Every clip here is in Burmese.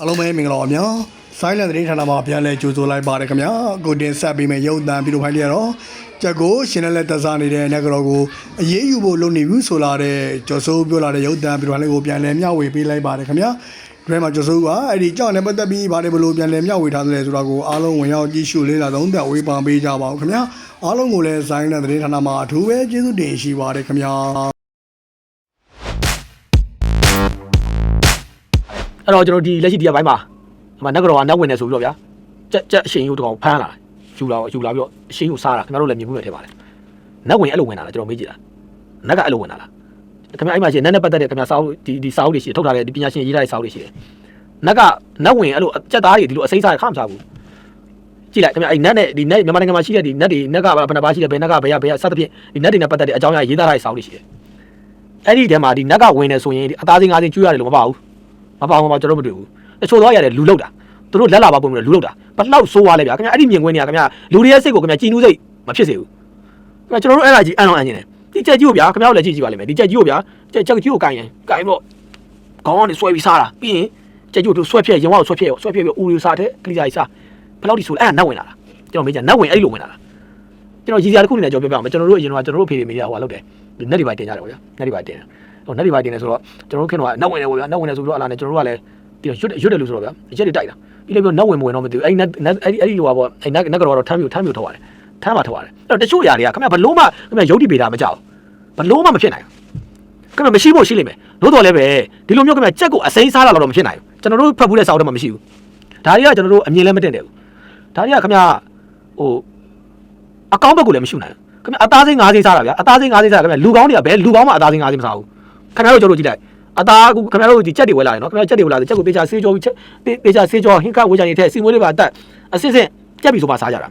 အားလုံးပဲမင်္ဂလာပါဗျာ။ Silent သတင်းဌာနမှာပြန်လည်ကြိုဆိုလိုက်ပါတယ်ခင်ဗျာ။ကိုတင်ဆက်ပေးမယ့်ရုပ်သံဗီဒီယိုဖိုင်လေးကတော့ချက်ကိုရှင်နဲ့လက်သက်စားနေတဲ့နဂရောကိုအရေးယူဖို့လုပ်နေပြီဆိုလာတဲ့ကျော်စိုးပြောလာတဲ့ရုပ်သံဗီဒီယိုဖိုင်လေးကိုပြန်လည်မျှဝေပေးလိုက်ပါတယ်ခင်ဗျာ။ဒီမှာကျော်စိုးကအဲ့ဒီကြောင့်လည်းပတ်သက်ပြီးဘာတွေဘလို့ပြန်လည်မျှဝေထားသလဲဆိုတာကိုအားလုံးဝင်ရောက်ကြည့်ရှုလေ့လာသုံးသပ်ဝေဖန်ပေးကြပါဦးခင်ဗျာ။အားလုံးကိုလည်း Silent သတင်းဌာနမှာအထူးပဲကျေးဇူးတင်ရှိပါတယ်ခင်ဗျာ။ အဲ့တော့ကျွန်တော်ဒီလက်ရှိဒီကဘိုင်းမှာဒီမှာနက်ကတော့ကနက်ဝင်နေဆိုပြီးတော့ဗျာကြက်ကြက်အရှင်ယူတကောင်ဖမ်းလာယူလာယူလာပြီးတော့အရှင်ယူစားတာခင်ဗျားတို့လည်းမြင်မှုနဲ့ထင်ပါတယ်နက်ဝင်အဲ့လိုဝင်လာလားကျွန်တော်မေးကြည့်တာနက်ကအဲ့လိုဝင်လာလားခင်ဗျားအဲ့မှာရှိနက်နဲ့ပတ်သက်တဲ့ခင်ဗျာစာအုပ်ဒီဒီစာအုပ်တွေရှိထုတ်ထားတဲ့ဒီပညာရှင်ရေးထားတဲ့စာအုပ်တွေရှိတယ်နက်ကနက်ဝင်အဲ့လိုကြက်သားတွေဒီလိုအစိမ့်စားခါမစားဘူးကြည့်လိုက်ခင်ဗျာအဲ့နက်နဲ့ဒီနက်မြန်မာနိုင်ငံမှာရှိတဲ့ဒီနက်တွေနက်ကဘယ်နှပါရှိတယ်ဘယ်နက်ကဘယ်ရဘယ်ရစသဖြင့်ဒီနက်တွေနဲ့ပတ်သက်တဲ့အကြောင်းအရာရေးသားထားတဲ့စာအုပ်တွေရှိတယ်အဲ့ဒီထဲမှာဒီနက်ကဝင်နေဆိုရင်ဒီအသားစင်းငါးစင်းကျွေးရတယ်လို့မပါဘူး မပေါအောင်မကျွန်တော်မတွေ့ဘူးတချို့တော့ရတယ်လူလောက်တာသူတို့လက်လာပါပုံပြီးတော့လူလောက်တာဘလောက်ဆိုးသွားလဲဗျာခင်ဗျာအဲ့ဒီမြင်ကွင်းနေရခင်ဗျာလူတွေရဲ့စိတ်ကိုခင်ဗျာကြည်နူးစိတ်မဖြစ်စေဘူးခင်ဗျာကျွန်တော်တို့အဲ့ဒါကြီးအန်လောင်အန်နေတယ်ဒီကြက်ကြီးကိုဗျာခင်ဗျာတို့လည်းကြည့်ကြည့်ပါလိမ့်မယ်ဒီကြက်ကြီးကိုဗျာကြက်ကြက်ကြီးကိုကင်ရင်ကင်တော့ခေါင်းကနေဆွဲပြီးစားတာပြီးရင်ကြက်ကြီးကိုဆွဲဖြက်ရင်ဝါကိုဆွဲဖြက်ရောဆွဲဖြက်ပြီးဦးရီစားတဲ့ကလေးစားကြီးစားဘလောက်ဒီဆိုလဲအဲ့ဒါနတ်ဝင်လာတာကျွန်တော်မေးကြနတ်ဝင်အဲ့ဒီလိုဝင်လာတာကျွန်တော်ရည်စရာတစ်ခုနေနဲ့ကျွန်တော်ပြောပြအောင်ကျွန်တော်တို့အရင်ကကျွန်တော်တို့ဖေတွေမေးရဟိုလောက်တယ်ဒီနက်ဒီပိုင်းတင်ကြတယ်ဗျာနက်ဒီပိုင်းတင် ဟိုနက်ဒီပိုင်းတင်နေဆိုတော့ကျွန်တော်တို့ခင်တော့နတ်ဝင်တယ်ဗျာနတ်ဝင်တယ်ဆိုပြီးတော့အလားနဲ့ကျွန်တော်တို့ကလည်းပြီးတော့ရွတ်ရွတ်တယ်လို့ဆိုတော့ဗျာရက်တွေတိုက်တာပြီးလည်းပြီးတော့နောက်ဝင်မဝင်တော့မသိဘူးအဲ့ဒီအဲ့ဒီအဲ့ဒီလိုပါပေါ့အဲ့နက်နက်ကတော့ထမ်းပြထမ်းပြထုတ်ရတယ်ထမ်းမှထုတ်ရတယ်အဲ့တော့တချို့ຢာတွေကခင်ဗျဘလို့မှခင်ဗျရုပ်တိပေတာမကြောက်ဘလို့မှမဖြစ်နိုင်ဘူးခင်ဗျမရှိဖို့ရှိလိမ့်မယ်လို့တော့လည်းပဲဒီလိုမျိုးခင်ဗျကြက်ကိုအစိမ်းစားတာတော့မဖြစ်နိုင်ဘူးကျွန်တော်တို့ဖတ်ဘူးတဲ့စာအုပ်ထဲမှာမရှိဘူးဒါတွေကကျွန်တော်တို့အမြင်လည်းမတင်တယ်ဘူးဒါတွေကခင်ဗျဟိုအကောင့်ဘက်ကိုလည်းမရှိနိုင်ဘူးခင်ဗျအသားစိမ်း၅စိမ်းစားတာဗျာအသားစိမ်း၅စိမ်းစားတာခင်ဗျလူကောင်းတွေကဘယ်လူကောင်းမှအသားစိမ်း၅စိမ်းမစားဘူး ခင်ဗျားတို့ကျွန်တော်ကြည့်လိုက်အသားကခင်ဗျားတို့ဒီချက်တွေဝဲလာတယ်နော်ခင်ဗျားချက်တွေဝဲလာတယ်ချက်ကိုပေးချဆေးကြောချက်ပေးချဆေးကြောဟင်ကဝေးချနေတဲ့စီမွေးလေးပါအတက်အစစ်စစ်ကြက်ပြီဆိုမှစားကြတာ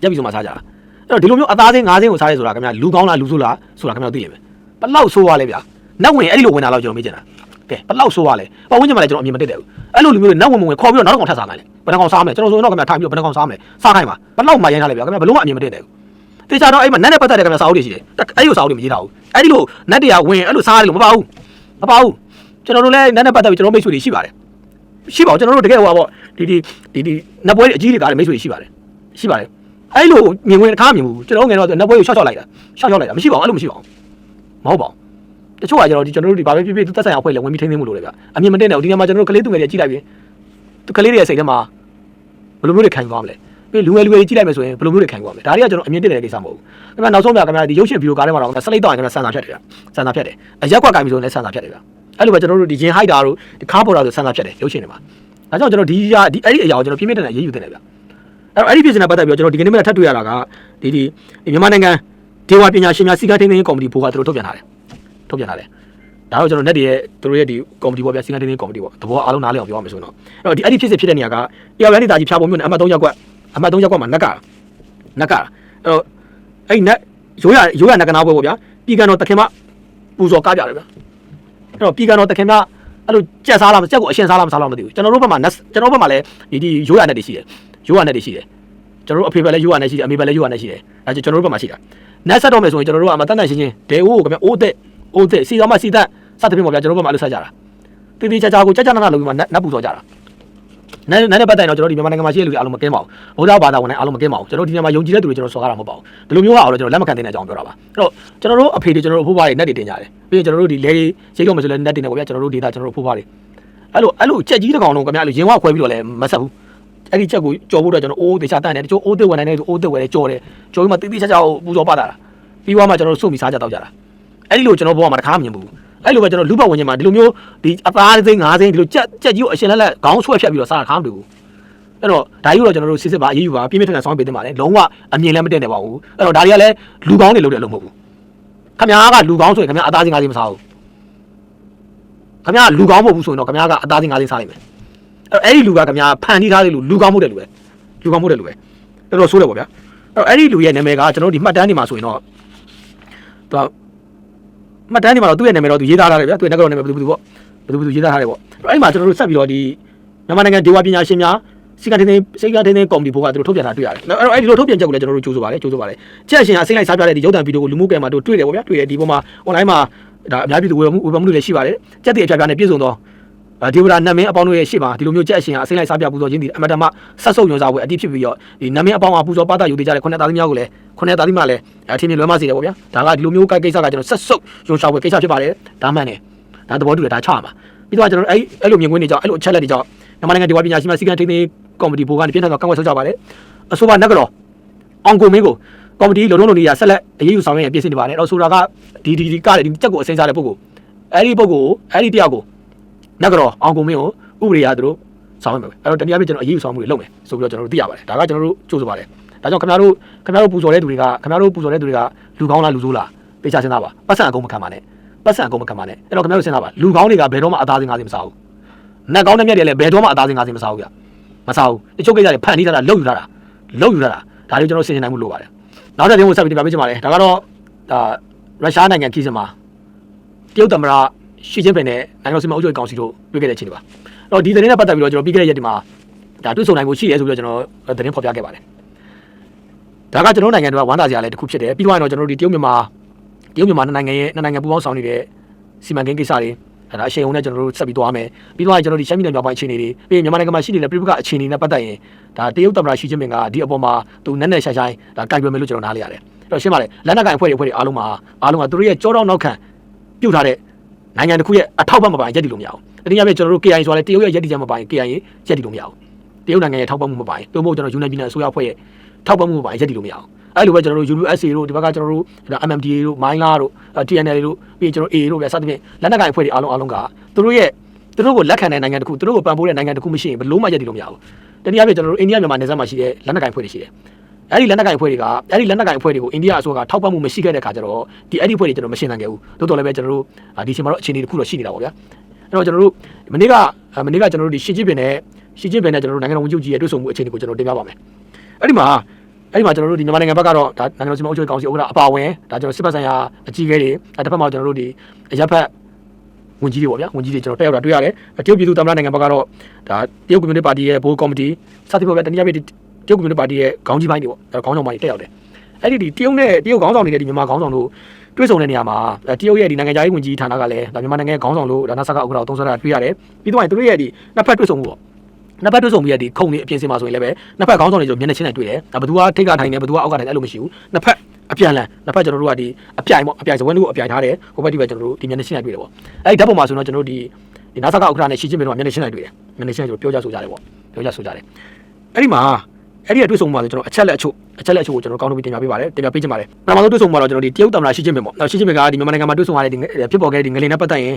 ကြက်ပြီဆိုမှစားကြတာအဲ့တော့ဒီလိုမျိုးအသားစင်းငါးစင်းကိုစားရဲဆိုတာခင်ဗျာလူကောင်းလားလူဆိုးလားဆိုတာခင်ဗျားသိလိမ့်မယ်ဘလောက်ဆိုးသွားလဲဗျာနတ်ဝင်အဲ့ဒီလိုဝင်လာတော့ကျွန်တော်မေးချင်တာကဲဘလောက်ဆိုးသွားလဲပတ်ဝန်းကျင်မှာလည်းကျွန်တော်အမြင်မတက်တယ်ဘူးအဲ့လိုလူမျိုးတွေနတ်ဝင်ဝင်ခေါ်ပြီးတော့နောက်တစ်ကောင်ထပ်စားမယ်လေဘယ်နှကောင်စားမလဲကျွန်တော်ဆိုရင်တော့ခင်ဗျာထိုင်ပြီးတော့ဘယ်နှကောင်စားမလဲစားခိုင်းပါဘလောက်မှရိုင်းထားလဲဗျာခင်ဗျာဘလို့မှအမြင်မတက်တယ်ဘူး တေချာတော့အဲ့မှာနတ်နဲ့ပတ်သက်တဲ့ခင်ဗျာစာအုပ်တွေရှိတယ်အဲ့ဒီစာအုပ်တွေမရေးထားဘူးအဲ့ဒီလိုနတ်တွေကဝင်အဲ့လိုစားရတယ်လို့မပါဘူးမပါဘူးကျွန်တော်တို့လည်းနန်းနဲ့ပတ်သက်ပြီးကျွန်တော်မိတ်ဆွေတွေရှိပါတယ်ရှိပါဘူးကျွန်တော်တို့တကယ်ဟိုပါပေါ့ဒီဒီဒီဒီနတ်ပွဲအကြီးတွေကလည်းမိတ်ဆွေတွေရှိပါတယ်ရှိပါတယ်အဲ့လိုမြင်ဝင်တစ်ခါမြင်ဘူးကျွန်တော်ငယ်တော့နတ်ပွဲကိုရှော့ရှော့လိုက်တာရှော့ရှော့လိုက်တာမရှိပါဘူးအဲ့လိုမရှိပါဘူးမဟုတ်ပါဘူးတချို့ကကျွန်တော်ဒီကျွန်တော်တို့ဒီဘာပဲဖြစ်ဖြစ်သူသက်ဆိုင်အောင်ဖွဲ့လဲဝင်ပြီးထိန်းသိမ်းမှုလို့လေဗျအမြင်မတင်တဲ့ဒီနေရာမှာကျွန်တော်တို့ကလေးသူငယ်တွေကြည့်လိုက်ပြီးသူကလေးတွေရဲ့စိတ်ထဲမှာဘယ်လိုမျိုးတွေခံသွားမလဲ ပြီးလူငယ်လူငယ်တွေကြည့်လိုက်မယ်ဆိုရင်ဘယ်လိုမျိုးတွေခံသွားမလဲဒါတွေကကျွန်တော်အမြင်တင်တဲ့ကိစ္စမဟုတ်ဘူးခင်ဗျာနောက်ဆုံးပြခင်ဗျာဒီရုပ်ရှင်ဗီဒီယိုကားထဲမှာတော့ဆလိတ်တော့ခင်ဗျာဆန်စာဖြတ်တယ်ဗျဆန်စာဖြတ်တယ်အရက်ကွက်ကင်ပြီးဆိုရင်လည်းဆန်စာဖြတ်တယ်ဗျအဲ့လိုပဲကျွန်တော်တို့ဒီရင်ဟိုက်တာတို့ဒီခါပေါ်တာဆိုဆန်စာဖြတ်တယ်ရုပ်ရှင်တွေမှာဒါကြောင့်ကျွန်တော်ဒီအရာဒီအဲ့ဒီအရာကိုကျွန်တော်ပြင်းပြတဲ့ရေးယူတင်တယ်ဗျအဲ့တော့အဲ့ဒီပြည်စင်နဲ့ပတ်သက်ပြီးတော့ကျွန်တော်ဒီကနေ့မှထပ်တွေ့ရတာကဒီဒီမြန်မာနိုင်ငံဒေဝပညာရှင်များစီကန်းထိန်းသိမ်းရေးကော်မတီဘိုးကသူတို့ထုတ်ပြန်ထားတယ်ထုတ်ပြန်ထားတယ်ဒါတော့ကျွန်တော် net တွေရဲ့သူတို့ရဲ့ဒီကော်မတီပေါ့ဗျာစီကန်းထိန်းသိမ်းရေးကော်မတီပေါ့သဘောအားလုံးနားလည်အောင်ပြောရမယ်ဆိုရင်တော့အဲ့တော့ဒီအဲ့ဒီဖြစ်စစ်ဖြစ်တဲ့နေရာကတရားရန်ဒေတာကြီးဖြာပုံမျိုးနဲ့အမှတ်3ရပ်ကွက် အမှတ်3ရပ်ကွက်မှာနက်ကနက်ကအဲ့တော့အဲ့ဒီနက်ရိုးရရိုးရနက်ကနာပွဲပေါ့ဗျာပြည်ကန်တော်တခင်မပူဇော်ကားကြတယ်ဗျာအဲ့တော့ပြည်ကန်တော်တခင်ဗျအဲ့လိုကြက်စားလားကြက်ကိုအရှင်စားလားမစားလားမသိဘူးကျွန်တော်တို့ဘက်မှာ net ကျွန်တော်တို့ဘက်မှာလည်းဒီဒီရိုးရနဲ့တွေရှိတယ်ရိုးရနဲ့တွေရှိတယ်ကျွန်တော်တို့အဖေဘက်လည်းရိုးရနဲ့ရှိတယ်အမေဘက်လည်းရိုးရနဲ့ရှိတယ်အဲကျွန်တော်တို့ဘက်မှာရှိတာ net ဆက်တော့မယ်ဆိုရင်ကျွန်တော်တို့ကအမတန်တန်ရှင်းရှင်းဒဲအိုးကိုခင်ဗျအိုးသက်အိုးသက်စီတော်မှစီသက်စသဖြင့်ပေါ့ဗျာကျွန်တော်တို့ဘက်မှာအဲ့လိုဆက်ကြတာတီတီချာချာကိုကြက်ကြနာနာလုပ်ပြီးမှ net ပူစောကြတာ နန်းနန်းနဲ့ပတ်သက်ရင်တော့ကျွန်တော်ဒီမြန်မာနိုင်ငံမှာရှိတဲ့လူတွေအားလုံးမကင်းပါဘူးဘုရားဘာသာဝင်တွေအားလုံးမကင်းပါဘူးကျွန်တော်ဒီနေရာမှာယုံကြည်တဲ့သူတွေကျွန်တော်စော်ကားတာမဟုတ်ပါဘူးဒီလိုမျိုးကအောင်လို့ကျွန်တော်လက်မခံတဲ့အကြောင်းပြောတာပါအဲ့တော့ကျွန်တော်တို့အဖေတွေကျွန်တော်တို့အဖိုးဖွားတွေ net တွေတင်ကြတယ်ပြီးရင်ကျွန်တော်တို့ဒီလဲရိတ်တော့မယ်ဆိုလဲ net တင်တယ်ပေါ့ဗျာကျွန်တော်တို့ data ကျွန်တော်တို့အဖိုးဖွားတွေအဲ့လိုအဲ့လိုကြက်ကြီးတစ်ကောင်လုံးခင်ဗျာအဲ့လိုရင်ဝခွဲပြီးတော့လဲမဆက်ဘူးအဲ့ဒီချက်ကိုကြော်ဖို့တော့ကျွန်တော်အိုးတေချာတန်တယ်တချို့အိုးသေးဝင်နိုင်တယ်အိုးသေးဝယ်တယ်ကြော်တယ်ကြော်ပြီးမှတိတိကျကျပူဇော်ပါတာပြီးသွားမှကျွန်တော်တို့စုမိစားကြတော့ကြတာအဲ့ဒီလိုကျွန်တော်ဘောကမှတစ်ခါမမြင်ဘူး အဲ့လိုပဲကျွန်တော်လူပတ်ဝင်ခြင်းမှာဒီလိုမျိုးဒီအသားစိမ့်ငါးစိမ့်ဒီလိုကြက်ကြက်ကြီးကိုအရှင်လက်လက်ခေါင်းဆွဲဖြတ်ပြီးတော့စားတာခါမတူဘူးအဲ့တော့ဒါကြီးကိုတော့ကျွန်တော်တို့စစ်စစ်ပါအေးအေးပါပြင်းပြထန်ထန်ဆောင်ပေးတင်ပါတယ်လုံးဝအမြင်လည်းမတင်နိုင်ပါဘူးအဲ့တော့ဒါတွေကလည်းလူကောင်းတွေလုပ်တဲ့အလုပ်မဟုတ်ဘူးခမားကလူကောင်းဆိုရင်ခမားအသားစင်ငါးစင်မစားဘူးခမားကလူကောင်းမဟုတ်ဘူးဆိုရင်တော့ခမားကအသားစင်ငါးစင်စားလိုက်မယ်အဲ့တော့အဲ့ဒီလူကခမားဖန်တီးထားတဲ့လူလူကောင်းမဟုတ်တဲ့လူပဲလူကောင်းမဟုတ်တဲ့လူပဲတော်တော်ဆိုးတယ်ပေါ့ဗျာအဲ့တော့အဲ့ဒီလူရဲ့နာမည်ကကျွန်တော်တို့ဒီမှတ်တမ်းတွေမှာဆိုရင်တော့သူက မှတ်တမ်းတွေမှာတော့သူ့ရဲ့နာမည်တော့သူရေးသားထားတယ်ဗျာသူရဲ့ငါကတော့နာမည်ဘယ်သူဘယ်သူပေါ့ဘယ်သူဘယ်သူရေးသားထားတယ်ပေါ့အဲ့ဒီမှာကျွန်တော်တို့ဆက်ပြီးတော့ဒီမြန်မာနိုင်ငံဒေဝပညာရှင်များစီကတင်းတင်းစိတ်ကတင်းတင်းကော်မတီဘိုးကသူတို့ထုတ်ပြန်တာတွေ့ရတယ်။အဲ့တော့အဲ့ဒီလိုထုတ်ပြန်ချက်ကိုလည်းကျွန်တော်တို့ကြိုးဆိုပါလေကြိုးဆိုပါလေ။ချက်အရှင်ဟာစိတ်လိုက်စားပြတဲ့ဒီရုပ်သံဗီဒီယိုကိုလူမှုကွန်ရက်မှာတို့တွေ့တယ်ပေါ့ဗျာတွေ့တယ်ဒီပေါ်မှာ online မှာဒါအများပြည်သူဝေဖန်မှုဝေဖန်မှုတွေလည်းရှိပါတယ်။ချက်တည်းအပြပြနဲ့ပြည့်စုံသော ဒေဝရာနတ်မင်းအပေါင်းတို့ရဲ့ရှေ့မှာဒီလိုမျိုးကြက်အရှင်ကအစိမ့်လိုက်စားပြပူဇော်ခြင်းဒီအမတမဆက်ဆုပ်ညွန်စားပွဲအတိဖြစ်ပြီးတော့ဒီနတ်မင်းအပေါင်းကပူဇော်ပါတာယူသေးကြတဲ့ခုနှစ်သားသမီးများကိုလည်းခုနှစ်သားသမီးများလည်းအထင်မြင်လွဲမစေတယ်ပေါ့ဗျာဒါကဒီလိုမျိုးကိစ္စကကျွန်တော်ဆက်ဆုပ်ညွန်စားပွဲကိစ္စဖြစ်ပါတယ်ဒါမှန်တယ်ဒါသဘောတူတယ်ဒါချမှာပြီးတော့ကျွန်တော်အဲ့အဲ့လိုမြင်ကွင်းတွေကြောင့်အဲ့လိုအချက်လက်တွေကြောင့်မြန်မာနိုင်ငံဒီဝါပညာရှင်များစီကံထိန်းသိမ်းကော်မတီဘိုးကနေပြင်းထန်စွာကန့်ကွက်ဆုတ်ကြပါတယ်အဆိုပါနက်ကတော်အောင်ကိုမင်းကိုကော်မတီလုံလုံးလုံနေရဆက်လက်အရေးယူဆောင်ရွက်ရပြင်ဆင်နေပါတယ်အဲ့တော့ဆိုတာကဒီဒီဒီကတဲ့ဒီချက်ကိုအစိမ်းစားတဲ့ပုဂ္ဂိုလ်အဲ့ဒီပုဂ္ဂိုလ်အဲ့ဒီတယောက်ကို နက်ကတော့အောင်ကုန်မင်းကိုဥပဒေအရသူတို့ဆောင်ရွက်မယ်အဲ့တော့တနည်းအားဖြင့်ကျွန်တော်အရေးယူဆောင်မှုတွေလုပ်မယ်ဆိုပြီးတော့ကျွန်တော်တို့သိရပါတယ်ဒါကကျွန်တော်တို့ကြိုးစားပါတယ်ဒါကြောင့်ခင်ဗျားတို့ခင်ဗျားတို့ပူဇော်တဲ့သူတွေကခင်ဗျားတို့ပူဇော်တဲ့သူတွေကလူကောင်းလားလူဆိုးလားပေချာစဉ်းစားပါပတ်စံအကုန်မခံပါနဲ့ပတ်စံအကုန်မခံပါနဲ့အဲ့တော့ခင်ဗျားတို့စဉ်းစားပါလူကောင်းတွေကဘယ်တော့မှအသားစင်ငါးစင်မစားဘူးနက်ကောင်းတဲ့မြက်တွေလည်းဘယ်တော့မှအသားစင်ငါးစင်မစားဘူးဗျမစားဘူးတချို့ကိစ္စတွေဖန်တီးထားတာလုတ်ယူထားတာလုတ်ယူထားတာဒါတွေကျွန်တော်ဆင်ခြင်နိုင်မှုလိုပါတယ်နောက်တစ်တင်းကိုဆက်ပြီးတင်ပြပေးချင်ပါတယ်ဒါကတော့ဒါရုရှားနိုင်ငံခီးစင်မှာတရုတ်သမ္မတ ရှီကျင်းပင်နဲ့နိုင်ငံတော်စီမံအုပ်ချုပ်ရေးကောင်စီတို့တွေ့ခဲ့တဲ့အခြေအနေပါအဲ့တော့ဒီသတင်းနဲ့ပတ်သက်ပြီးတော့ကျွန်တော်ပြီးခဲ့တဲ့ရက်ဒီမှာဒါတွေ့ဆုံနိုင်မှုရှိတယ်ဆိုပြီးတော့ကျွန်တော်သတင်းဖော်ပြခဲ့ပါတယ်။ဒါကကျွန်တော်နိုင်ငံတွေကဝမ်းသာစရာလည်းတစ်ခုဖြစ်တယ်ပြီးတော့ကျွန်တော်တို့ဒီတရုတ်မြန်မာတရုတ်မြန်မာနှစ်နိုင်ငံရဲ့နှစ်နိုင်ငံပူးပေါင်းဆောင်နေတဲ့စီမံကိန်းကိစ္စတွေအဲဒါအရှိန်အဟုန်နဲ့ကျွန်တော်တို့ဆက်ပြီးသွားမယ်ပြီးတော့ကျွန်တော်တို့ဒီရှမ်းပြည်နယ်မြောက်ပိုင်းအခြေအနေတွေပြီးရင်မြန်မာနိုင်ငံမှာရှိနေတဲ့ပြည်ပကအခြေအနေနဲ့ပတ်သက်ရင်ဒါတရုတ်သမ္မတရှီကျင်းပင်ကဒီအပေါ်မှာသူနက်နက်ရှိုင်းရှိုင်းဒါကြိုက်ပြမယ်လို့ကျွန်တော်နားလေရတယ်အဲ့တော့ရှင်းပါလေလက်နက်ကိုင်အဖွဲ့တွေအဖွဲ့တွေအားလုံးမှာအားလုံးကသူတို့ရဲ့ကြောတောင်းနောက်ခံပြုတ်ထားတဲ့ နိုင်ငံတစ်ခုရဲ့အထောက်ပံ့မပိုင်ရက်တည်လို့မရဘူးတနည်းအားဖြင့်ကျွန်တော်တို့ KI ဆိုတာလေတရုတ်ရဲ့ရက်တည်ချက်မပိုင် KI ရက်တည်လို့မရဘူးတရုတ်နိုင်ငံရဲ့ထောက်ပံ့မှုမပိုင်တို့မဟုတ်ကျွန်တော်ယူနိုက်ပြည်နယ်အစိုးရအဖွဲ့ရဲ့ထောက်ပံ့မှုမပိုင်ရက်တည်လို့မရဘူးအဲ့လိုပဲကျွန်တော်တို့ USA တို့ဒီဘက်ကကျွန်တော်တို့ MMDA တို့ Myla တို့ TNL တို့ပြီးရင်ကျွန်တော် A တို့ပဲစသဖြင့်လက်နက်ကိုင်အဖွဲ့တွေအားလုံးအားလုံးကသူတို့ရဲ့သူတို့ကိုလက်ခံတဲ့နိုင်ငံတစ်ခုသူတို့ကိုပံ့ပိုးတဲ့နိုင်ငံတစ်ခုမရှိရင်ဘယ်လို့မှရက်တည်လို့မရဘူးတနည်းအားဖြင့်ကျွန်တော်တို့အိန္ဒိယမြန်မာနယ်စပ်မှာရှိတဲ့လက်နက်ကိုင်အဖွဲ့တွေရှိတယ် အဲ့ဒီလက်နက်ကိုင်အဖွဲ့တွေကအဲ့ဒီလက်နက်ကိုင်အဖွဲ့တွေကိုအိန္ဒိယအစိုးရကထောက်ပံ့မှုမရှိခဲ့တဲ့ခါကျတော့ဒီအဲ့ဒီအဖွဲ့တွေကျွန်တော်မရှင်းနိုင်ခဲ့ဘူးတိုးတော်လည်းပဲကျွန်တော်တို့ဒီချိန်မှာတော့အခြေအနေတစ်ခုတော့ရှိနေတာပေါ့ဗျာအဲ့တော့ကျွန်တော်တို့မနေ့ကမနေ့ကကျွန်တော်တို့ဒီရှီကျင်းပင်နဲ့ရှီကျင်းပင်နဲ့ကျွန်တော်တို့နိုင်ငံတော်ဝန်ကြီးကြီးရဲ့တွေ့ဆုံမှုအခြေအနေကိုကျွန်တော်တင်ပြပါမယ်အဲ့ဒီမှာအဲ့ဒီမှာကျွန်တော်တို့ဒီမြန်မာနိုင်ငံဘက်ကတော့ဒါနိုင်ငံတော်စီမံအုပ်ချုပ်ရေးကောင်စီဥက္ကဋ္ဌအပါဝင်ဒါကျွန်တော်စစ်ပတ်ဆိုင်ရာအကြီးအကဲတွေအဲတစ်ဖက်မှာကျွန်တော်တို့ဒီအရက်ဖက်ဝန်ကြီးတွေပေါ့ဗျာဝန်ကြီးတွေကျွန်တော်တက်ရောက်တာတွေ့ရတယ်တရုတ်ပြည်သူ့သမ္မတနိုင်ငံဘက်ကတော့ဒါတရုတ်ကွန်မြူနတီပါတီရဲ့ဘိုးကော်မတီစသဖြင့်ပေါ့ဗျာတနည်းအားဖြင့်တ ရုတ်ကွန်မြူနတီပါတီရဲ့ခေါင်းကြီးပိုင်းတွေပေါ့အဲခေါင်းဆောင်ပိုင်းတွေတက်ရောက်တယ်အဲ့ဒီဒီတရုတ်နဲ့တရုတ်ခေါင်းဆောင်တွေနဲ့ဒီမြန်မာခေါင်းဆောင်တို့တွေ့ဆုံတဲ့နေရာမှာတရုတ်ရဲ့ဒီနိုင်ငံခြားရေးဝန်ကြီးဌာနကလည်းဒါမြန်မာနိုင်ငံရဲ့ခေါင်းဆောင်လို့ဒါနာဆာကဥက္ကဋ္ဌကိုသုံးဆွဲတာတွေ့ရတယ်ပြီးတော့သူတို့ရဲ့ဒီနှစ်ဖက်တွေ့ဆုံမှုပေါ့နှစ်ဖက်တွေ့ဆုံပြီးရဒီခုံနေအပြင်စင်မှာဆိုရင်လည်းပဲနှစ်ဖက်ခေါင်းဆောင်တွေကျွန်တော်မျက်နှာချင်းနဲ့တွေ့တယ်ဒါဘသူကထိတ်ကထိုင်နေဘသူကအောက်ကထိုင်တယ်အဲ့လိုမရှိဘူးနှစ်ဖက်အပြန်လန်နှစ်ဖက်ကျွန်တော်တို့ကဒီအပြိုင်ပေါ့အပြိုင်စဝင်းတို့ကိုအပြိုင်ထားတယ်ဟိုဘက်ဒီဘက်ကျွန်တော်တို့ဒီမျက်နှာချင်းနဲ့တွေ့တယ်ပေါ့အဲ့ဒီဓာတ်ပုံမှာဆိုတော့ကျွန်တော်တို့ဒီဒီနာဆာကဥက္ကဋ္ဌနဲ့ရှီချင်းမင်းတို့ကမျက်နှာချင်းနဲ့တွေ့တယ်မျက်နှာချင်းနဲ့ကျွန်တော်ပြောကြဆိုကြတယ်ပေါ့ပြောကြဆိုကြတယ်အဲ့ဒီမှာ အဲ့ဒီကတွေ့ဆုံမှာဆိုကျွန်တော်အချက်လက်အချို့အချက်လက်အချို့ကိုကျွန်တော်ကောင်းလို့တင်ပြပေးပါတယ်တင်ပြပေးချင်ပါတယ်ပထမဆုံးတွေ့ဆုံမှာတော့ကျွန်တော်ဒီတရုတ်တမနာရှီချင်းမင်းပေါ့ရှီချင်းမင်းကဒီမြန်မာနိုင်ငံမှာတွေ့ဆုံရတဲ့ဒီဖြစ်ပေါ်ခဲ့တဲ့ဒီငလင်နဲ့ပတ်သက်ရင်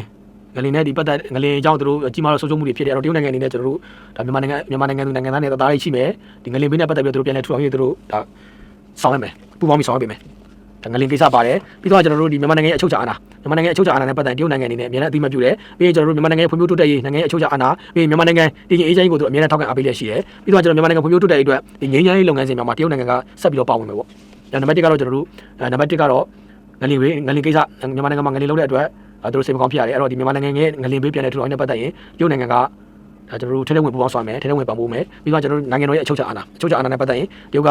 ငလင်နဲ့ဒီပတ်သက်ငလင်အကြောင်းတို့ကြီးမားတော့ဆုံးရှုံးမှုတွေဖြစ်တယ်အဲ့တော့တရုတ်နိုင်ငံအနေနဲ့ကျွန်တော်တို့ဒါမြန်မာနိုင်ငံမြန်မာနိုင်ငံသူနိုင်ငံသားတွေတသားလေးရှိမယ်ဒီငလင်ဘေးနဲ့ပတ်သက်ပြီးတော့တို့ပြန်လဲထူထောင်ရေးတို့ဒါဆောင်ရမယ်ပူပေါင်းပြီးဆောင်ရပေးမယ်ဒါ ငလင်ကိစ္စပါတယ်ပြီးတော့ကျွန်တော်တို့ဒီမြန်မာနိုင်ငံရဲ့အချုပ်ချာအာဏာမြန်မာနိုင်ငံရဲ့အချုပ်ချာအာဏာနဲ့ပတ်သက်တရုတ်နိုင်ငံအနေနဲ့အများနဲ့အသိမှတ်ပြုတယ်ပြီးရင်ကျွန်တော်တို့မြန်မာနိုင်ငံရဲ့ဖွံ့ဖြိုးတိုးတက်ရေးနိုင်ငံရဲ့အချုပ်ချာအာဏာပြီးရင်မြန်မာနိုင်ငံတည်ငြိမ်အေးချမ်းရေးကိုတို့အများနဲ့ထောက်ခံအားပေးလျက်ရှိတယ်ပြီးတော့ကျွန်တော်မြန်မာနိုင်ငံဖွံ့ဖြိုးတိုးတက်ရေးအတွက်ဒီငြိမ်းချမ်းရေးလုပ်ငန်းစဉ်များမှာတရုတ်နိုင်ငံကဆက်ပြီးတော့ပါဝင်မယ်ပေါ့ဒါနံပါတ်1ကတော့ကျွန်တော်တို့နံပါတ်1ကတော့ငလင်ဝေးငလင်ကိစ္စမြန်မာနိုင်ငံမှာငလင်လုပ်တဲ့အတွက်အဲတို့စိတ်မကောင်းဖြစ်ရတယ်အဲ့တော့ဒီမြန်မာနိုင်ငံရဲ့ငလင်ပေးပြန်တဲ့ထူထောင်ရေးနဲ့ပတ်သက်ရင်တရုတ်နိုင်ငံက ဒါကျွန်တော်တို့ထဲထဲဝင်ပူပေါင်းဆောင်မယ်ထဲထဲဝင်ပံ့ပိုးမယ်ပြီးတော့ကျွန်တော်တို့နိုင်ငံတော်ရဲ့အချုပ်ချာအာဏာအချုပ်ချာအာဏာနဲ့ပတ်သက်ရင်တရုတ်က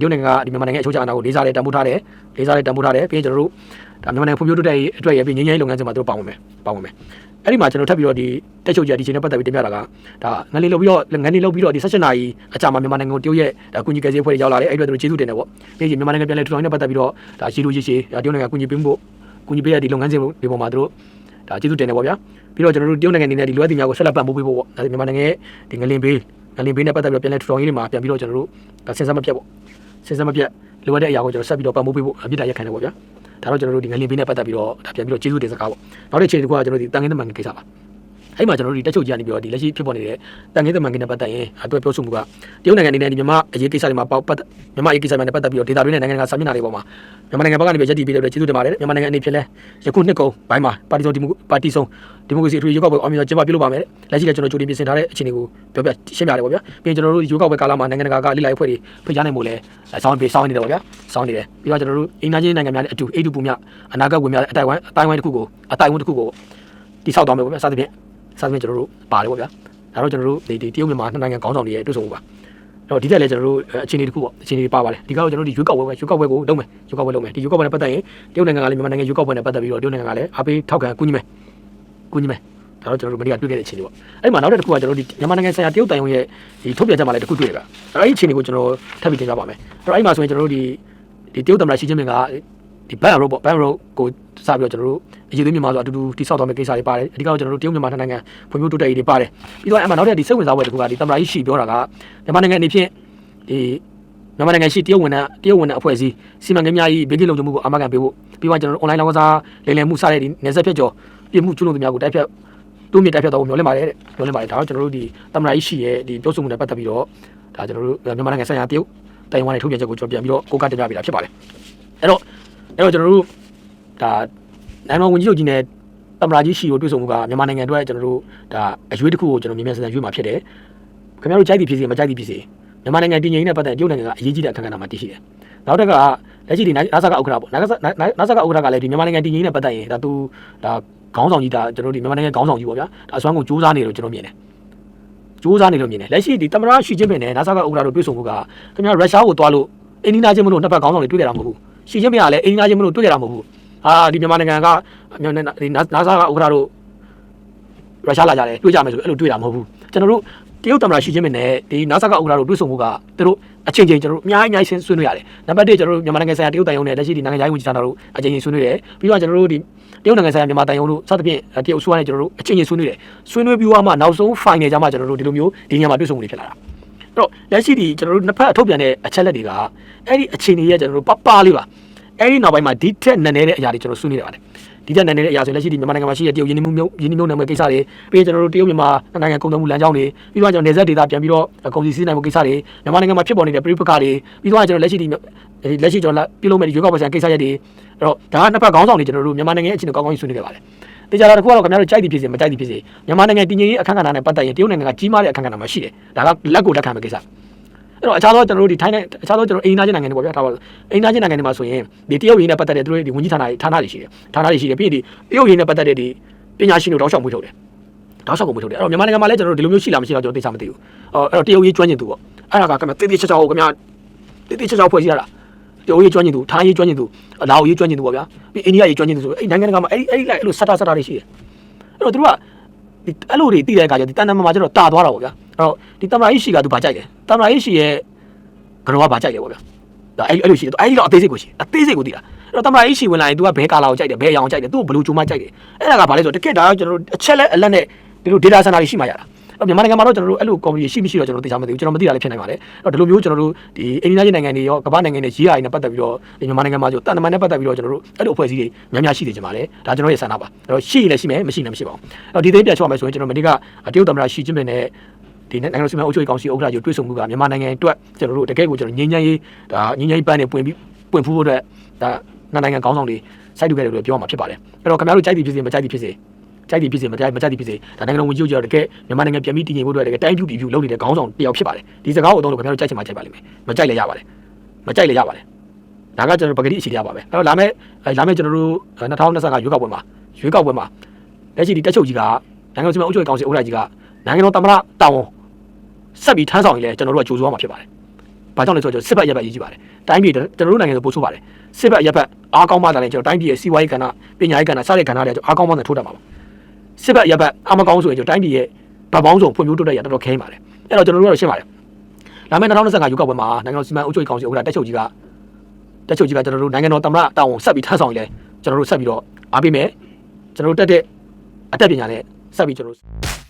တရုတ်နိုင်ငံကဒီမြန်မာနိုင်ငံရဲ့အချုပ်ချာအာဏာကိုလေးစားတယ်တန်ဖိုးထားတယ်လေးစားတယ်တန်ဖိုးထားတယ်ပြီးရင်ကျွန်တော်တို့ဒါမြန်မာနိုင်ငံဖွံ့ဖြိုးတိုးတက်ရေးအတွက်ရပြီးငြိမ်းချမ်းရေးလုပ်ငန်းစဉ်မှာတို့ပါဝင်မယ်ပါဝင်မယ်အဲ့ဒီမှာကျွန်တော်ထပ်ပြီးတော့ဒီတက်ချုပ်ကြီးဒီချိန်နဲ့ပတ်သက်ပြီးတင်ပြတာကဒါငလင်လုပ်ပြီးတော့ငလင်လုပ်ပြီးတော့ဒီ16နာရီအကြာမှာမြန်မာနိုင်ငံကိုတရုတ်ရဲ့ဒါကုညီကယ်ဆယ်ဖွဲ့တွေရောက်လာတယ်အဲ့ဒီအတွက်တို့ကျေးဇူးတင်တယ်ပေါ့ပြီးရင်မြန်မာနိုင်ငံပြန်လည်ထူထောင်ရေးနဲ့ပတ်သက်ပြီးတော့ဒါရှိလို့ရှိရှိတရုတ်နိုင်ငံကုညီပေးဖို့ကုညီပေးရဒီလုပ်ငန်းစဉ်တွေပေါ်မှာတို့ ဒါကျေးဇူးတင်တယ်ပေါ့ဗျာပြီးတော့ကျွန်တော်တို့တရုတ်နိုင်ငံအနေနဲ့ဒီလွှဲတင်များကိုဆက်လက်ပံ့ပိုးပေးဖို့ပေါ့ဒါမြန်မာနိုင်ငံရဲ့ဒီငလင်ဘေးငလင်ဘေးနဲ့ပတ်သက်ပြီးတော့ပြန်လည်ထူထောင်ရေးတွေမှာပြန်ပြီးတော့ကျွန်တော်တို့ဒါစဉ်းစားမပြတ်ပေါ့စဉ်းစားမပြတ်လိုအပ်တဲ့အရာကိုကျွန်တော်ဆက်ပြီးတော့ပံ့ပိုးပေးဖို့အပြစ်တာရက်ခံတယ်ပေါ့ဗျာဒါတော့ကျွန်တော်တို့ဒီငလင်ဘေးနဲ့ပတ်သက်ပြီးတော့ဒါပြန်ပြီးတော့ကျေးဇူးတင်စကားပေါ့နောက်တစ်ချိန်တစ်ခုကကျွန်တော်တို့ဒီတန်ခင်းသမန်ကိစ္စပါ အဲ့မှာကျွန်တော်တို့ဒီတက်ချုပ်ကြီးကနေပြီးတော့ဒီလက်ရှိဖြစ်ပေါ်နေတဲ့တန်ခင်းသမန်ကိနဲ့ပတ်သက်ရင်အတွက်ပြောဆိုမှုကတရုတ်နိုင်ငံအနေနဲ့ဒီမြန်မာအရေးကိစ္စတွေမှာပတ်မြန်မာအရေးကိစ္စတွေနဲ့ပတ်သက်ပြီးတော့ဒေတာတွေနဲ့နိုင်ငံတကာစာမျက်နှာတွေပေါ်မှာမြန်မာနိုင်ငံဘက်ကနေပြီးရက်တည်ပြီးတဲ့အတွက်ကျေးဇူးတင်ပါတယ်မြန်မာနိုင်ငံအနေဖြင့်လဲယခုနှစ်ကုန်ဘိုင်းမှာပါတီစုံဒီမိုပါတီစုံဒီမိုကရေစီအထွေထွေရွေးကောက်ပွဲအောင်မြင်စွာကျင်းပပြုလုပ်ပါမယ်လက်ရှိလည်းကျွန်တော်ကြိုတင်ပြင်ဆင်ထားတဲ့အခြေအနေကိုပြောပြရှင်းပြတယ်ပေါ့ဗျာပြီးရင်ကျွန်တော်တို့ရွေးကောက်ပွဲကာလမှာနိုင်ငံတကာကလိလိုက်အဖွဲ့တွေဖိတ်ကြားနိုင်မှုလဲစောင်းပေးစောင်းနေတယ်ပေါ့ဗျာစောင်းနေတယ်ပြီးတော့ကျွန်တော်တို့အင်နာချင်းနိုင်ငံများနဲ့အတူအေတူပူမြအနာဂတ်ဝင်များအတိုင်ဝမ်အတိုင်ဝမ်တစ်ခုကိုအတိုင်ဝမ်တစ်ခုကိုတိဆောက်သွားမယ်ပေါ့ဗျာစသဖြင့် စသဖြင့်ကျွန်တော်တို့ပါတယ်ပေါ့ဗျာဒါတော့ကျွန်တော်တို့ဒီတရုတ်မြန်မာနှစ်နိုင်ငံခေါင်းဆောင်တွေရဲ့တွေ့ဆုံမှုပါတော့ဒီတက်လည်းကျွန်တော်တို့အခြေအနေတစ်ခုပေါ့အခြေအနေတွေပါပါတယ်ဒီကတော့ကျွန်တော်တို့ဒီရွေးကောက်ပွဲပဲရွေးကောက်ပွဲကိုလုပ်မယ်ရွေးကောက်ပွဲလုပ်မယ်ဒီရွေးကောက်ပွဲနဲ့ပတ်သက်ရင်တရုတ်နိုင်ငံကလည်းမြန်မာနိုင်ငံရွေးကောက်ပွဲနဲ့ပတ်သက်ပြီးတော့တရုတ်နိုင်ငံကလည်းအားပေးထောက်ခံကူညီမယ်ကူညီမယ်ဒါတော့ကျွန်တော်တို့မနေ့ကတွေ့ခဲ့တဲ့အခြေအနေပေါ့အဲ့မှာနောက်တစ်ခုကကျွန်တော်တို့ဒီမြန်မာနိုင်ငံဆိုင်ရာတရုတ်တိုင်ဝမ်ရဲ့ဒီထုတ်ပြန်ချက်မှာလည်းတစ်ခုတွေ့ရပါအဲ့ဒီအခြေအနေကိုကျွန်တော်ထပ်ပြီးတင်ပြပါမယ်အဲ့တော့အဲ့မှာဆိုရင်ကျွန်တော်တို့ဒီဒီတရုတ်သမ္မတရှီကျင်းပင်က ဒီဘန်ရောပေါ့ဘန်ရောကိုစပြီးတော့ကျွန်တော်တို့အရေးသွေးမြန်မာဆိုအတူတူတိဆောက်သွားမယ့်ကိစ္စတွေပါတယ်အဓိကတော့ကျွန်တော်တို့တရုတ်မြန်မာနိုင်ငံဖွံ့ဖြိုးတိုးတက်ရေးတွေပါတယ်ပြီးတော့အဲ့မှာနောက်တစ်ဒီစိတ်ဝင်စားပွဲတစ်ခုကဒီသမ္မတကြီးရှီပြောတာကမြန်မာနိုင်ငံအနေဖြင့်ဒီမြန်မာနိုင်ငံရှိတရုတ်ဝန်ထမ်းတရုတ်ဝန်ထမ်းအဖွဲ့အစည်းစီမံကိန်းများ၏ဘေးကင်းလုံခြုံမှုကိုအာမခံပေးဖို့ပြီးတော့ကျွန်တော်တို့ online လောင်းကစားလိမ်လည်မှုစတဲ့ဒီနေဆက်ဖြတ်ကျော်ပြည်မှုကျူးလွန်သူများကိုတိုက်ဖြတ်တူးမြစ်တိုက်ဖြတ်တော့မျောလင့်ပါတယ်တဲ့မျောလင့်ပါတယ်ဒါတော့ကျွန်တော်တို့ဒီသမ္မတကြီးရှိရဲ့ဒီပြောဆိုမှုနဲ့ပတ်သက်ပြီးတော့ဒါကျွန်တော်တို့မြန်မာနိုင်ငံဆိုင်ရာတရုတ်တိုင်ဝမ်ရဲ့ထုတ်ပြန်ချက်ကိုကျွန်တော်ပြန်ပြီးတော့ကိုးကားတင်ပြပေးတာဖြစ်ပါတယ်အဲ့တော့ အဲ့တော့ကျွန်တော်တို့ဒါနိုင်ငံတော်ဝန်ကြီးချုပ်ကြီးနဲ့သမ္မတကြီးရှိကိုတွေ့ဆုံမှုကမြန်မာနိုင်ငံအတွက်ကျွန်တော်တို့ဒါအရွေးတစ်ခုကိုကျွန်တော်မြင်မြန်ဆန်ဆန်ရွေးမှာဖြစ်တယ်ခင်ဗျားတို့ကြိုက်သည်ဖြစ်စေမကြိုက်သည်ဖြစ်စေမြန်မာနိုင်ငံတည်ငြိမ်ရေးနဲ့ပတ်သက်တရုတ်နိုင်ငံကအရေးကြီးတဲ့အခမ်းအနားမှာတည်ရှိတယ်နောက်တစ်ခါလက်ရှိဒီနာဆာကဥက္ကဋ္ဌပေါ့နာဆာနာဆာကဥက္ကဋ္ဌကလည်းဒီမြန်မာနိုင်ငံတည်ငြိမ်ရေးနဲ့ပတ်သက်ရင်ဒါသူဒါခေါင်းဆောင်ကြီးဒါကျွန်တော်တို့ဒီမြန်မာနိုင်ငံခေါင်းဆောင်ကြီးပေါ့ဗျာဒါအစွမ်းကိုစူးစမ်းနေလို့ကျွန်တော်မြင်တယ်စူးစမ်းနေလို့မြင်တယ်လက်ရှိဒီသမ္မတရှီကျင်းပင်နဲ့နာဆာကဥက္ကဋ္ဌတို့တွေ့ဆုံမှုကခင်ဗျားရုရှားကိုတွားလို့အင်းနီနာချင်းမလို့နှစ်ဖက်ခေါင်းဆောင်တွေတွေ့ကြတာမဟုတ်ဘူး ရှီကျင်းပင်ကလည်းအင်းနီနာချင်းမလို့တွေ့ကြတာမဟုတ်ဘူးဟာဒီမြန်မာနိုင်ငံကဒီနာဆာကဥက္ကဋ္ဌတို့ရုရှားလာကြတယ်တွေ့ကြမယ်ဆိုအဲ့လိုတွေ့တာမဟုတ်ဘူးကျွန်တော်တို့တရုတ်သမ္မတရှီကျင်းပင်နဲ့ဒီနာဆာကဥက္ကဋ္ဌတို့တွေ့ဆုံမှုကသူတို့အချင်းချင်းကျွန်တော်တို့အများကြီးအများကြီးဆွေးနွေးရတယ်နံပါတ်1ကျွန်တော်တို့မြန်မာနိုင်ငံဆိုင်ရာတရုတ်တိုင်ယုံနဲ့လက်ရှိဒီနိုင်ငံခြားရေးဝန်ကြီးဌာနတို့အချင်းချင်းဆွေးနွေးတယ်ပြီးတော့ကျွန်တော်တို့ဒီတရုတ်နိုင်ငံဆိုင်ရာမြန်မာတိုင်ယုံတို့စသဖြင့်တရုတ်အစိုးရနဲ့ကျွန်တော်တို့အချင်းချင်းဆွေးနွေးတယ်ဆွေးနွေးပြီးတော့မှနောက်ဆုံး final ကြမှာကျွန်တော်တို့ဒီလိုမျိုးဒီညမှာတွေ့ဆုံမှုတွေဖြစ်လာတာအဲ့ တော့လက်ရှိဒီကျွန်တော်တို့နှစ်ဖက်အထုတ်ပြန်တဲ့အချက်လက်တွေကအဲ့ဒီအခြေအနေရဲ့ကျွန်တော်တို့ပပလေးပါအဲ့ဒီနောက်ပိုင်းမှာဒီထက်နည်းနည်းတဲ့အရာတွေကျွန်တော်ဆွေးနွေးရပါတယ်ဒီတက်နေတဲ့အရာဆိုလက်ရှိဒီမြန်မာနိုင်ငံမှာရှိတဲ့တရုတ်ယင်းနှမှုမျိုးယင်းနှမှုနိုင်ငံကိစ္စတွေပြီးကျွန်တော်တို့တရုတ်မြန်မာနိုင်ငံကုန်သွယ်မှုလမ်းကြောင်းတွေပြီးတော့ကျွန်တော်နေဆက်ဒေတာပြန်ပြီးတော့ကုန်စည်စည်းနိုင်မှုကိစ္စတွေမြန်မာနိုင်ငံမှာဖြစ်ပေါ်နေတဲ့ပြည်ပခါတွေပြီးတော့ကျွန်တော်လက်ရှိဒီလက်ရှိကျွန်တော်ပြုလုပ်မဲ့ဒီရွေးကောက်ပွဲဆိုင်ကိစ္စရပ်တွေအဲ့တော့ဒါကနှစ်ဖက်ခေါင်းဆောင်တွေကျွန်တော်တို့မြန်မာနိုင်ငံရဲ့အခြေအနေကောင်းကောင်းဆွေးနွေးခဲ့ပါတယ် တေချာတာတစ်ခုကတော့ခင်ဗျားတို့ကြိုက်သည်ဖြစ်စေမကြိုက်သည်ဖြစ်စေမြန်မာနိုင်ငံတည်ငြိမ်ရေးအခမ်းအနားနဲ့ပတ်သက်ရင်တရုတ်နိုင်ငံကကြီးမားတဲ့အခမ်းအနားမှာရှိတယ်ဒါကလက်ကိုလက်ခံမဲ့ကိစ္စအဲ့တော့အခြားသောကျွန်တော်တို့ဒီထိုင်းနဲ့အခြားသောကျွန်တော်အိမ်သားချင်းနိုင်ငံတွေပေါ့ဗျာဒါပါအိမ်သားချင်းနိုင်ငံတွေမှာဆိုရင်ဒီတရုတ်ရင်းနဲ့ပတ်သက်တဲ့သူတို့ဒီဝန်ကြီးဌာနတွေဌာနတွေရှိတယ်ဌာနတွေရှိတယ်ပြီးရင်ဒီတရုတ်ရင်းနဲ့ပတ်သက်တဲ့ဒီပညာရှင်တွေတောက်လျှောက်မှုထုတ်တယ်တောက်လျှောက်မှုထုတ်တယ်အဲ့တော့မြန်မာနိုင်ငံမှာလည်းကျွန်တော်တို့ဒီလိုမျိုးရှိလားမရှိလားကျွန်တော်သိချာမသိဘူးအော်အဲ့တော့တရုတ်ရေးကျွမ်းကျင်သူပေါ့အဲ့ဒါကခင်ဗျာတေးသေးချာချာကိုခင်ဗျာတေးသေးချာချာဖွဲ့စည်းရတာ တရုတ်ရေးကျွမ်းကျင်သူထိုင်းရေးကျွမ်းကျင်သူလာအိုရေးကျွမ်းကျင်သူပေါ့ဗျာပြီးအိန္ဒိယရေးကျွမ်းကျင်သူဆိုအဲ့နိုင်ငံတကာမှာအဲ့ဒီအဲ့ဒီလိုက်အဲ့လိုစတာစတာတွေရှိတယ်အဲ့တော့သူတို့ကဒီအဲ့လိုတွေတည်တဲ့အခါကျဒီတန်တမမှာကျတော့တာသွားတာပေါ့ဗျာအဲ့တော့ဒီတမရာကြီးရှိကသူဗာကြိုက်တယ်တမရာကြီးရှိရဲ့ကတော့ဗာကြိုက်တယ်ပေါ့ဗျာဒါအဲ့အဲ့လိုရှိတယ်အဲ့ဒီတော့အသေးစိတ်ကိုရှိအသေးစိတ်ကိုတည်တာအဲ့တော့တမရာကြီးရှိဝင်လာရင် तू ကဘဲကာလာကိုကြိုက်တယ်ဘဲရောင်ကြိုက်တယ်သူ့ကိုဘလူးဂျူမကြိုက်တယ်အဲ့ဒါကဗာလဲဆိုတကက်ဒါကျွန်တော်တို့အချက်လက်အလက်နဲ့ဒီလို data center တွေရှိမှရတာ အဲ့မြန်မာနိုင်ငံမှာတော့ကျွန်တော်တို့အဲ့လို company ရှိမရှိတော့ကျွန်တော်သိချာမသိဘူးကျွန်တော်မသိတာလည်းဖြစ်နိုင်ပါတယ်အဲ့တော့ဒီလိုမျိုးကျွန်တော်တို့ဒီအိန္ဒိယနိုင်ငံတွေရောကမ္ဘာနိုင်ငံတွေရေးရာတွေနဲ့ပတ်သက်ပြီးတော့ဒီမြန်မာနိုင်ငံမှာဆိုတန်တမန်နဲ့ပတ်သက်ပြီးတော့ကျွန်တော်တို့အဲ့လိုအဖွဲ့အစည်းတွေများများရှိနေကြပါလေဒါကျွန်တော်ရဲ့ဆန္ဒပါအဲ့တော့ရှိရင်လည်းရှိမယ်မရှိရင်လည်းမရှိပါဘူးအဲ့တော့ဒီသိန်းပြချောက်မယ်ဆိုရင်ကျွန်တော်မနေ့ကတရုတ်သမ္မတရှီကျင်းပင်နဲ့ဒီနိုင်ငံတော်စီမံအုပ်ချုပ်ရေးကောင်စီဥက္ကဋ္ဌကြီးတွေ့ဆုံမှုကမြန်မာနိုင်ငံအတွက်ကျွန်တော်တို့တကယ့်ကိုကျွန်တော်ငင်းငင်းရေးဒါငင်းငင်းရေးပန်းနေပွင့်ပြီးပွင့်ဖူးဖို့အတွက်ဒါနှစ်နိုင်ငံခေါင်းဆောင်တွေစိုက်တူခဲ့တယ်လို့ပြောမှာဖြစ်ပါတယ်အဲ့တော့ခင်ဗျားတို့ကြိုက်သည်ဖြစ်စေမကြိုက်သည်ဖြစ်စေ ကြိုက်သည်ဖြစ်စေမကြိုက်မကြိုက်သည်ဖြစ်စေဒါနိုင်ငံတော်ဝန်ကြီးချုပ်တကယ်မြန်မာနိုင်ငံပြန်ပြီးတည်ငြိမ်ဖို့အတွက်တကယ်တိုင်းပြူပြည်ပြူလုပ်နေတဲ့ခေါင်းဆောင်တစ်ယောက်ဖြစ်ပါတယ်ဒီစကားကိုအသုံးလို့ခင်ဗျားတို့ကြိုက်ချင်မှကြိုက်ပါလိမ့်မယ်မကြိုက်လည်းရပါတယ်မကြိုက်လည်းရပါတယ်ဒါကကျွန်တော်ပကတိအခြေတရားပါပဲအဲ့တော့လာမယ့်လာမယ့်ကျွန်တော်တို့2025ရွေးကောက်ပွဲမှာရွေးကောက်ပွဲမှာလက်ရှိဒီတက်ချုပ်ကြီးကနိုင်ငံတော်စီမံအုပ်ချုပ်ရေးကောင်စီဥက္ကဋ္ဌကြီးကနိုင်ငံတော်သမ္မတတာဝန်ဆက်ပြီးထမ်းဆောင်ရင်လည်းကျွန်တော်တို့ကကြိုးစားရမှာဖြစ်ပါတယ်။ဘာကြောင့်လဲဆိုတော့စစ်ဘက်ရက်ဘက်အရေးကြီးပါတယ်။တိုင်းပြည်ကျွန်တော်တို့နိုင်ငံဆိုပို့ဆိုးပါတယ်။စစ်ဘက်ရက်ဘက်အားကောင်းမှသာလည်းကျွန်တော်တိုင်းပြည်ရဲ့စီးပွားရေးကဏ္ဍပညာရေးကဏ္ဍစတဲ့ကဏ္ဍတွေအားကောင်းမှသာထိုးတတ်မှာပါ။ စစ်ဘက်ရက်ဘက်အားမကောင်းဆိုရင်ကျွန်တော်တိုင်းပြည်ရဲ့ဗတ်ပေါင်းစုံဖွံ့ဖြိုးတိုးတက်ရတော်တော်ခဲပါတယ်။အဲ့တော့ကျွန်တော်တို့ကတော့ရှင်းပါတယ်။လာမယ့်2025ရွေးကောက်ပွဲမှာနိုင်ငံတော်စီမံအုပ်ချုပ်ရေးကောင်စီဥက္ကဋ္ဌတက်ချုပ်ကြီးကတက်ချုပ်ကြီးကကျွန်တော်တို့နိုင်ငံတော်သမ္မတတာဝန်ဆက်ပြီးထမ်းဆောင်ရင်လည်းကျွန်တော်တို့ဆက်ပြီးတော့အားပေးမယ်။ကျွန်တော်တို့တက်တဲ့အတက်ပညာနဲ့ဆက်ပြီးကျွန်တော်တို့